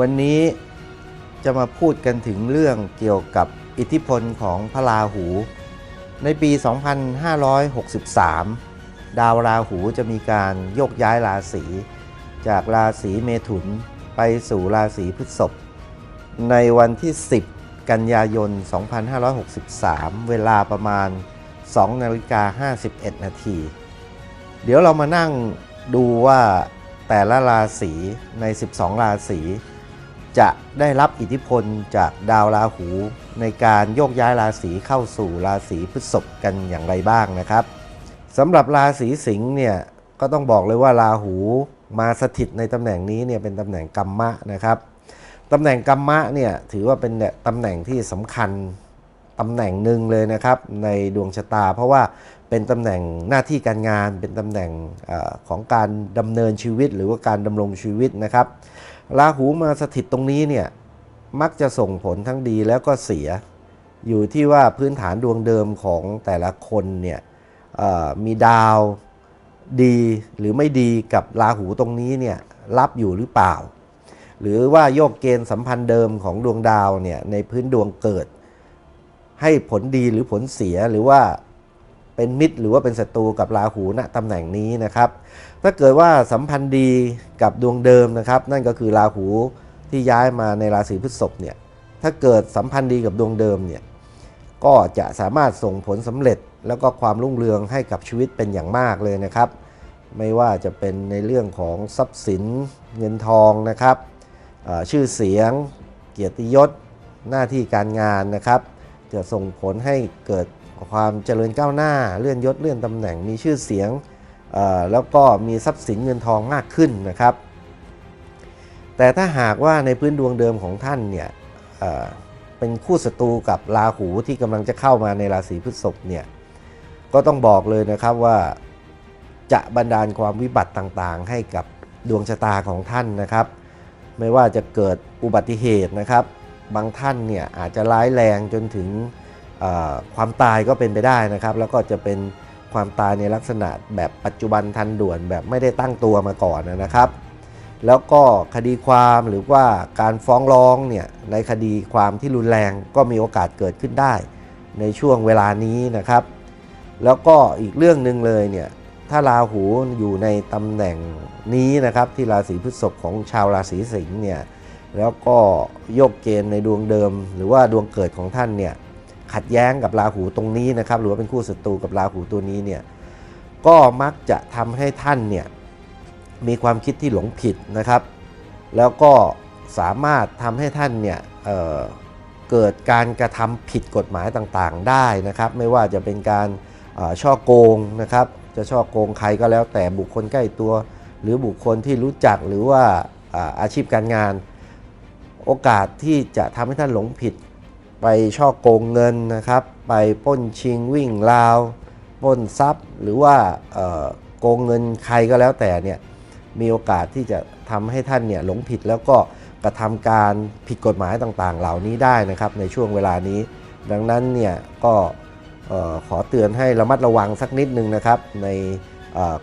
วันนี้จะมาพูดกันถึงเรื่องเกี่ยวกับอิทธิพลของพระราหู ในปี 2563 ดาวราหูจะมีการโยกย้ายราศีจากราศีเมถุนไปสู่ราศีพฤษภในวันที่ 10 กันยายน 2563 เวลาประมาณ 2 นาฬิกา 51 นาที เดี๋ยวเรามานั่งดูว่าแต่ละราศีใน 12 ราศี จะได้รับอิทธิพลจากดาวราหู ในการโยกย้ายราศีเข้าสู่ราศีพฤษภกันอย่างไรบ้างนะครับสำหรับราศีสิงห์เนี่ยก็ต้องบอกเลยว่าราหูมาสถิตในตำแหน่งนี้เนี่ยเป็นตำแหน่งกัมมะนะครับตำแหน่งกัมมะเนี่ยถือว่าเป็นตำแหน่งที่สำคัญตำแหน่งหนึ่งเลยนะครับในดวงชะตา เพราะว่าเป็นตำแหน่งหน้าที่การงานเป็นตำแหน่งอของการดำเนินชีวิต หรือว่าการดำรงชีวิตนะครับ ราหูมาสถิตตรงนี้เนี่ยมักจะส่งผลทั้งดีแล้วก็เสีย อยู่ที่ว่าพื้นฐานดวงเดิมของแต่ละคนเนี่ยมีดาวดีหรือไม่ดีกับราหูตรงนี้เนี่ยรับอยู่หรือเปล่า หรือว่าโยกเกณฑ์สัมพันธ์เดิมของดวงดาวเนี่ยในพื้นดวงเกิด ให้ผลดีหรือผลเสียหรือว่า เป็นมิตรหรือว่าเป็นศัตรูกับราหูณตำแหน่งนี้นะครับ ถ้าเกิดว่าสัมพันธ์ดีกับดวงเดิมนะครับ นั่นก็คือราหูที่ย้ายมาในราศีพฤษภเนี่ยถ้าเกิดสัมพันธ์ดีกับดวงเดิมเนี่ยก็จะสามารถส่งผลสำเร็จแล้วก็ความรุ่งเรืองให้กับชีวิตเป็นอย่างมากเลยนะครับ ไม่ว่าจะเป็นในเรื่องของทรัพย์สินเงินทองนะครับชื่อเสียง เกียรติยศหน้าที่การงานนะครับ จะส่งผลให้เกิด ความเจริญก้าวหน้าเลื่อนยศเลื่อนตำแหน่งมีชื่อเสียงแล้วก็มีทรัพย์สินเงินทองมากขึ้นนะครับ แต่ถ้าหากว่าในพื้นดวงเดิมของท่านเนี่ยเเป็นคู่ศัตรูกับราหูที่กำลังจะเข้ามาในราศีพฤษภเนี่ยก็ต้องบอกเลยนะครับว่าจะบันดาลความวิบัติต่างๆ ให้กับดวงชะตาของท่านนะครับ ไม่ว่าจะเกิดอุบัติเหตุนะครับ บางท่านเนี่ยอาจจะร้ายแรงจนถึง ความตายก็เป็นไปได้นะครับ แล้วก็จะเป็นความตายในลักษณะแบบปัจจุบันทันด่วนแบบไม่ได้ตั้งตัวมาก่อนนะครับ แล้วก็คดีความหรือว่าการฟ้องร้องเนี่ยในคดีความที่รุนแรงก็มีโอกาสเกิดขึ้นได้ ในช่วงเวลานี้นะครับ แล้วก็อีกเรื่องหนึ่งเลยเนี่ยถ้าราหูอยู่ในตำแหน่งนี้นะครับที่ราศีพฤษภของชาวราศีสิงห์เนี่ยแล้วก็โยกเกณฑ์ในดวงเดิม หรือว่าดวงเกิดของท่านเนี่ย ขัดแย้งกับราหูตรงนี้นะครับ หรือว่าเป็นคู่ศัตรูกับราหูตัวนี้เนี่ยก็มักจะทำให้ท่านเนี่ยมีความคิดที่หลงผิดนะครับ แล้วก็สามารถทำให้ท่านเนี่ยเเกิดการกระทำผิดกฎหมายต่างๆได้นะครับ ไม่ว่าจะเป็นการช่อโกงนะครับ จะช่อโกงใครก็แล้วแต่บุคคลใกล้ตัว หรือบุคคลที่รู้จักหรือว่าอ่าอาชีพการงาน โอกาสที่จะทำให้ท่านหลงผิด ไปช่อโกงเงินนะครับ ไปป้นชิงวิ่งราวป้นทรัพย์ หรือว่าโกงเงินใครก็แล้วแต่เนี่ยมีโอกาสที่จะทำให้ท่านเนี่ยหลงผิดแล้วก็กระทำการผิดกฎหมายต่างๆ เหล่านี้ได้นะครับในช่วงเวลานี้ ดังนั้นเนี่ยก็ขอเตือนให้ระมัดระวังสักนิดนึงนะครับใน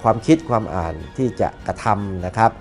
ความคิดความอ่านที่จะกระทำนะครับ